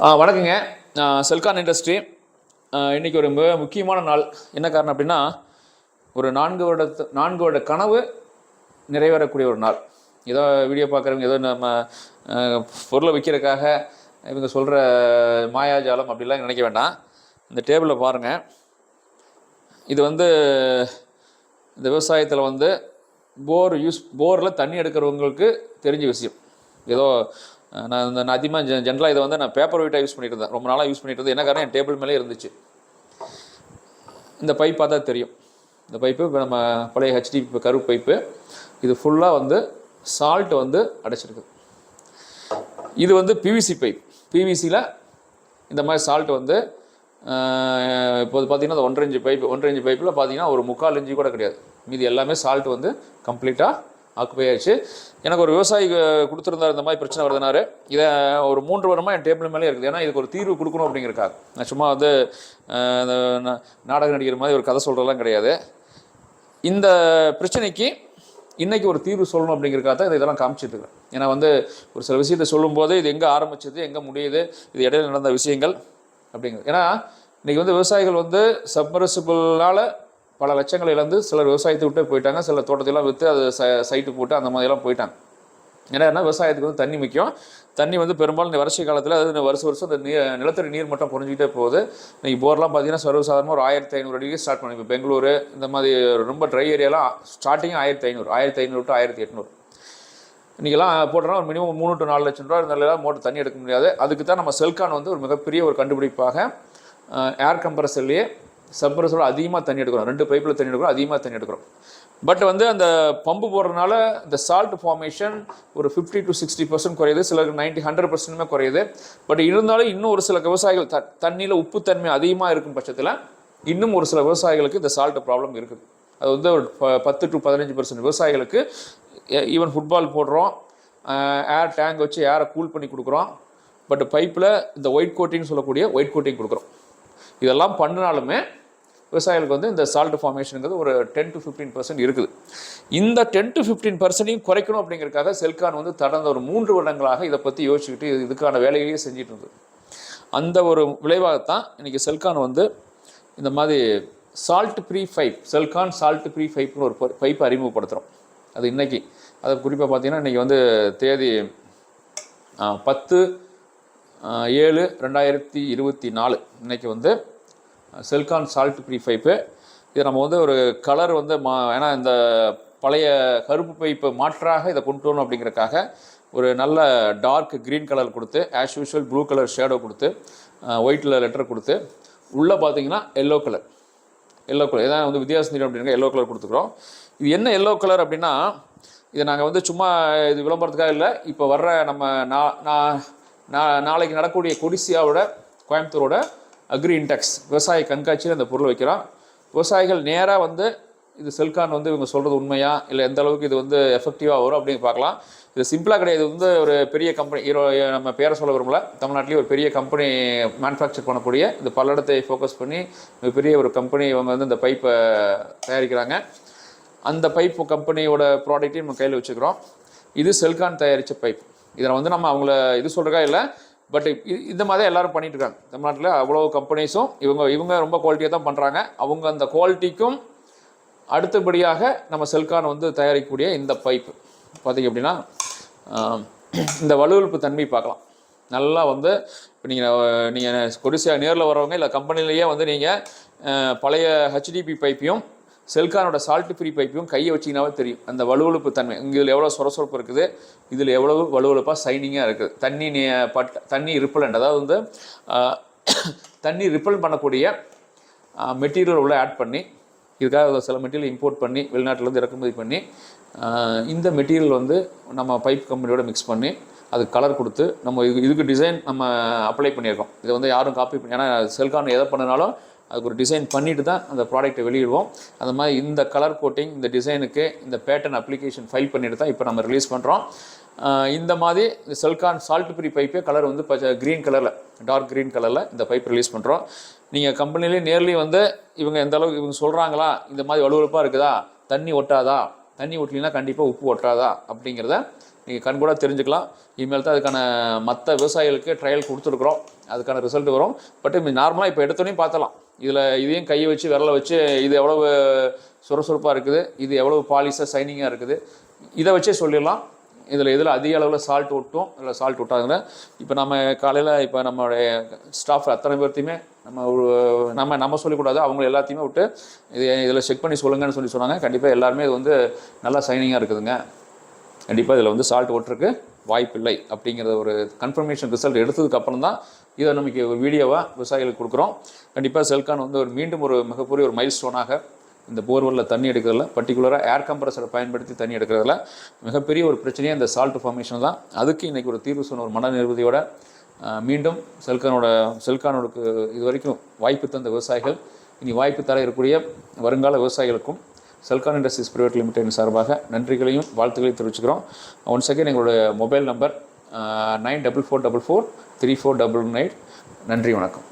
ஆ, வணக்கங்க. செல்கான் இண்டஸ்ட்ரி இன்றைக்கி ஒரு மிக முக்கியமான நாள். என்ன காரணம் அப்படின்னா ஒரு நான்கு வருட நான்கு வருட கனவு நிறைவேறக்கூடிய ஒரு நாள். ஏதோ வீடியோ பார்க்குறவங்க ஏதோ நம்ம பொருளை விற்கிறதுக்காக இவங்க சொல்கிற மாயாஜாலம் அப்படிலாம் நினைக்க வேண்டாம். இந்த டேபிளில் பாருங்கள் இது வந்து இந்த விவசாயத்தில் வந்து போர் யூஸ் போரில் தண்ணி எடுக்கிறவங்களுக்கு தெரிஞ்ச விஷயம். ஏதோ நான் இந்த நான் அதிகமாக ஜெ ஜென்ரலாக இதை வந்து நான் பேப்பர் வெயிட்டாக யூஸ் பண்ணிட்டு இருந்தேன். ரொம்ப நாளாக யூஸ் பண்ணிட்டு இருந்தேன். என்ன காரணம்? என் டேபிள் மேலே இருந்துச்சு. இந்த பைப் பார்த்தா தெரியும். இந்த பைப்பு இப்போ நம்ம பழைய ஹெச்டி கருப்பு பைப்பு இது ஃபுல்லாக வந்து சால்ட் வந்து அடைச்சிருக்கு. இது வந்து பிவிசி பைப் பிவிசியில் இந்த மாதிரி சால்ட் வந்து இப்போ பார்த்தீங்கன்னா அந்த ஒன்றரை இன்ச்சு பைப் ஒன்றரை இன்ச்சு பைப்பில் பார்த்தீங்கன்னா ஒரு முக்கால் இன்ச்சு கூட கிடையாது. மீதி எல்லாமே சால்ட் வந்து கம்ப்ளீட்டாக ஆக்குப்பை ஆயிடுச்சு எனக்கு ஒரு விவசாயி அஹ், இந்த மாதிரி பிரச்சனை வருதுனாரு. இதை ஒரு மூன்று வருமா என் டேபிள் மேலே இருக்குது. ஏன்னா இதுக்கு ஒரு தீர்வு கொடுக்கணும் அப்படிங்கிறக்காக நான் சும்மா வந்து இந்த நாடக நடிகர் மாதிரி ஒரு கதை சொல்கிறதெல்லாம் கிடையாது. இந்த பிரச்சனைக்கு இன்றைக்கி ஒரு தீர்வு சொல்லணும் அப்படிங்கிறக்காக தான் இதை இதெல்லாம் காமிச்சிட்டு இருக்கேன். ஏன்னா வந்து ஒரு சில விஷயத்தை சொல்லும்போது இது எங்கே ஆரம்பிச்சது எங்கே முடியுது இது இடையில நடந்த விஷயங்கள் அப்படிங்கிறது. ஏன்னா இன்றைக்கி வந்து விவசாயிகள் வந்து சப்மரசிபிளால் பல லட்சங்கள் இழந்து சிலர் விவசாயத்தை விட்டு போயிட்டாங்க. சில தோட்டத்தையெல்லாம் விற்று அது ச சைட்டு போட்டு அந்த மாதிரிலாம் போயிட்டாங்க. ஏன்னா விவசாயத்துக்கு வந்து தண்ணி முக்கியம். தண்ணி வந்து பெரும்பாலும் இந்த வறட்சி காலத்தில் அது வருஷம் வருஷம் இந்த நீ நிலத்தடி நீர் மட்டம் குறைஞ்சிக்கிட்டே போகுது. இன்றைக்கி போர்லாம் பார்த்தீங்கன்னா சர்வசாதாரணமாக ஒரு ஆயிரத்தி ஐநூறு அடிக்கு ஸ்டார்ட் பண்ணி இப்போ பெங்களூரு இந்த மாதிரி ரொம்ப ட்ரை ஏரியாலாம் ஸ்டார்டிங் ஆயிரத்தி ஐநூறு ஆயிரத்தி ஐநூறு டு ஆயிரத்தி எட்நூறு. இன்றைக்கெல்லாம் போட்டோம்னா ஒரு மினிமம் மூணு டு நாலு லட்சம் ரூபா இருந்தாலும் மோட்டர் தண்ணி எடுக்க முடியாது. அதுக்கு தான் நம்ம செல்கான் வந்து ஒரு மிகப்பெரிய ஒரு கண்டுபிடிப்பாக ஏர் கம்ப்ரஸர்லேயே சப்மரஸோட அதிகமாக தண்ணி எடுக்கிறோம். ரெண்டு பைப்பில் தண்ணி எடுக்கிறோம் அதிகமாக தண்ணி எடுக்கிறோம். பட் வந்து அந்த பம்பு போடுறதுனால இந்த சால்ட் ஃபார்மேஷன் ஒரு ஃபிஃப்டி டு சிக்ஸ்டி பர்சன்ட் குறையுது. சிலருக்கு நைன்ட்டி ஹண்ட்ரட் பர்சன்ட்டுமே குறையுது. பட் இருந்தாலும் இன்னும் ஒரு சில விவசாயிகள் த தண்ணியில் உப்புத்தன்மை அதிகமாக இருக்கும் பட்சத்தில் இன்னும் ஒரு சில விவசாயிகளுக்கு இந்த சால்ட் ப்ராப்ளம் இருக்குது. அது வந்து ஒரு ப- பத்து டு பதினஞ்சு பர்சன்ட் விவசாயிகளுக்கு ஈவன் ஃபுட்பால் போடுறோம். ஏர் டேங்க் வச்சு ஏரை கூல் பண்ணி கொடுக்குறோம். பட் பைப்பில் இந்த ஒயிட் கோட்டிங் சொல்லக்கூடிய ஒயிட் கோட்டிங் கொடுக்குறோம். இதெல்லாம் பண்ணினாலுமே விவசாயிகளுக்கு வந்து இந்த சால்ட் ஃபார்மேஷனுங்கிறது ஒரு டென் டு ஃபிஃப்டீன் பர்சன்ட் இருக்குது. இந்த டென் டு ஃபிஃப்டீன் பர்சன்டையும் குறைக்கணும் அப்படிங்கிறதுக்காக செல்கான் வந்து கடந்த ஒரு மூன்று வருடங்களாக இதை பற்றி யோசிச்சுக்கிட்டு இதுக்கான வேலையிலேயே செஞ்சுட்டு இருந்தது. அந்த ஒரு விளைவாகத்தான் இன்றைக்கி செல்கான் வந்து இந்த மாதிரி salt free pipe Selcon salt free ஃபைப்னு ஒரு பைப் அறிமுகப்படுத்துகிறோம் அது இன்றைக்கி அது குறிப்பாக பார்த்தீங்கன்னா இன்றைக்கி வந்து தேதி பத்து ஏழு ரெண்டாயிரத்தி இருபத்தி நாலு. இன்றைக்கி வந்து செல்கான் சால்ட் ஃப்ரீ பைப்பு இது நம்ம வந்து ஒரு கலர் வந்து மா ஏன்னா இந்த பழைய கருப்பு பைப்பை மாற்றாக இதை கொண்டு வரணும் அப்படிங்கிறக்காக ஒரு நல்ல டார்க் க்ரீன் கலர் கொடுத்து as usual blue colour shadow கொடுத்து ஒயிட்டில் லெட்டர் கொடுத்து உள்ளே பார்த்தீங்கன்னா எல்லோ கலர் எல்லோ கலர் இதான் வந்து வித்தியாசம் நிறம் அப்படின்னா எல்லோ கலர் கொடுத்துக்குறோம். இது என்ன எல்லோ கலர் அப்படின்னா இதை நாங்கள் வந்து சும்மா இது விளம்பரத்துக்காக இல்லை. இப்போ வர்ற நம்ம நா- நா- நா- நாளைக்கு நடக்கக்கூடிய கொடிசியாவோட கோயம்புத்தூரோட அக்ரி இன்டெக்ஸ் விவசாய கண்காட்சியில் அந்த பொருள் வைக்கிறோம் விவசாயிகள் நேராக வந்து இது செல்கான் வந்து இவங்க சொல்கிறது உண்மையா? இல்லை எந்த அளவுக்கு இது வந்து எஃபெக்டிவாக வரும் அப்படின்னு பார்க்கலாம். இது சிம்பிளாக கிடையாது. வந்து ஒரு பெரிய கம்பெனி ஈரோ நம்ம பேரை சொல்ல விரும்பல. தமிழ்நாட்டிலேயே ஒரு பெரிய கம்பெனி மேனுஃபேக்சர் பண்ணக்கூடிய இந்த பல்லடத்தை ஃபோக்கஸ் பண்ணி மிகப்பெரிய பெரிய ஒரு கம்பெனி இவங்க வந்து இந்த பைப்பை தயாரிக்கிறாங்க. அந்த பைப் கம்பெனியோட ப்ராடக்ட்டையும் நம்ம கையில் வச்சுக்கிறோம். இது செல்கான் தயாரித்த பைப் இதில் வந்து நம்ம அவங்கள இது சொல்கிறக்கா இல்லை பட் இந்த மாதிரி தான் எல்லாரும் பண்ணிட்டு இருக்காங்க. தமிழ்நாட்டில் அவ்வளோ கம்பெனிஸும் இவங்க இவங்க ரொம்ப குவாலிட்டியாக தான் பண்ணுறாங்க அவங்க அந்த குவாலிட்டிக்கும் அடுத்தபடியாக நம்ம செல்கான் வந்து தயாரிக்கக்கூடிய இந்த பைப் பார்த்திங்க அப்படின்னா இந்த வலுவழுப்பு தன்மை பார்க்கலாம். நல்லா வந்து இப்போ நீங்கள் நீங்கள் கொடிசியா நேரில் வரவங்க இல்லை கம்பெனிலேயே வந்து நீங்கள் பழைய ஹெச்டிபி பைப்பையும் செல்கானோட சால்ட் ஃப்ரீ பைப்பையும் கையை வச்சிங்கனாவே தெரியும். அந்த வலுவழுப்பு தன்மை. இங்கே இதில் எவ்வளோ சொரசொரப்பு இருக்குது? இதில் எவ்வளவு வலுவழுப்பாக சைனிங்காக இருக்குது. தண்ணி நே பட் தண்ணி ரிப்பலண்ட் அதாவது வந்து தண்ணி ரிப்பல் பண்ணக்கூடிய மெட்டீரியல் உள்ள ஆட் பண்ணி இதுக்காக சில மெட்டீரியல் இம்போர்ட் பண்ணி வெளிநாட்டிலேருந்து இறக்குமதி பண்ணி இந்த மெட்டீரியல் வந்து நம்ம பைப் கம்பெனியோட மிக்ஸ் பண்ணி அது கலர் கொடுத்து நம்ம இது இதுக்கு டிசைன் நம்ம அப்ளை பண்ணியிருக்கோம். இதை வந்து யாரும் காப்பி பண்ணி ஏன்னா செல்கான் எதை பண்ணினாலும் அதுக்கு ஒரு டிசைன் பண்ணிட்டு தான் அந்த ப்ராடக்ட்டை வெளியிடுவோம். அந்த மாதிரி இந்த கலர் கோட்டிங் இந்த டிசைனுக்கு இந்த பேட்டர்ன் அப்ளிகேஷன் ஃபைல் பண்ணிட்டு தான் இப்போ நம்ம ரிலீஸ் பண்ணுறோம் இந்த மாதிரி இந்த செல்கான் சால்ட் ஃப்ரீ பைப்பே கலர் வந்து பச்சை க்ரீன் கலரில் டார்க் க்ரீன் கலரில் இந்த பைப் ரிலீஸ் பண்ணுறோம் நீங்கள் கம்பெனிலேயே நேர்லேயும் வந்து இவங்க எந்த அளவுக்கு இவங்க சொல்கிறாங்களா இந்த மாதிரி வலுவலுப்பாக இருக்குதா? தண்ணி ஒட்டாதா? தண்ணி ஒட்டலினா கண்டிப்பாக உப்பு ஒட்டாதா அப்படிங்கிறத நீங்கள் கண் கூட தெரிஞ்சுக்கலாம். இனிமேல் தான் அதுக்கான மற்ற விவசாயிகளுக்கு ட்ரையல் கொடுத்துருக்குறோம். அதுக்கான ரிசல்ட் வரும். பட் நார்மலாக இப்போ எடுத்தோடனே பார்த்தலாம். இதில் இதையும் கையை வச்சு விரலை வச்சு இது எவ்வளவு சுறுசுறுப்பாக இருக்குது இது எவ்வளவு பாலிஷாக சைனிங்காக இருக்குது இதை வச்சே சொல்லிடலாம். இதில் இதில் அதிக அளவில் சால்ட் விட்டும் இதில் சால்ட் விட்டாங்க இப்போ நம்ம காலையில் இப்போ நம்மளுடைய ஸ்டாஃப் அத்தனை பேர்த்தையுமே நம்ம ஒரு- நம்ம நம்ம சொல்லிக்கூடாது. அவங்க எல்லாத்தையுமே விட்டு இது இதில் செக் பண்ணி சொல்லுங்கன்னு சொல்லி சொன்னாங்க. கண்டிப்பாக எல்லாருமே இது வந்து நல்லா சைனிங்காக இருக்குதுங்க. கண்டிப்பாக இதில் வந்து சால்ட் ஓட்டுறதுக்கு வாய்ப்பில்லை அப்படிங்கிற ஒரு கன்ஃபர்மேஷன் ரிசல்ட் எடுத்ததுக்கு அப்புறம் தான் இதை நமக்கு ஒரு வீடியோவாக விவசாயிகளுக்கு கொடுக்குறோம். கண்டிப்பாக செல்கான் வந்து ஒரு மீண்டும் ஒரு மிகப்பெரிய ஒரு மைல் ஸ்டோனாக இந்த போர்வெல்லில் தண்ணி எடுக்கிறதுல பர்டிகுலராக ஏர் கம்ப்ரஸரை பயன்படுத்தி தண்ணி எடுக்கிறதுல மிகப்பெரிய ஒரு பிரச்சனையே இந்த சால்ட் ஃபார்மேஷன் தான். அதுக்கு இன்றைக்கி ஒரு தீர்வு சொன்ன ஒரு மன நிர்வதியோட மீண்டும் செல்கானோட செல்கானோடுக்கு இது வரைக்கும் வாய்ப்பு தந்த விவசாயிகள் இனி வாய்ப்பு தர இருக்கக்கூடிய வருங்கால விவசாயிகளுக்கும் செல்கான் இண்டஸ்ட்ரீஸ் பிரைவேட் லிமிடெட் சார்பாக நன்றிகளையும் வாழ்த்துக்களையும் தெரிவிச்சுக்கிறோம். ஒன் செகண்ட் எங்களோட mobile number nine double four double four three four double nine நன்றி வணக்கம்.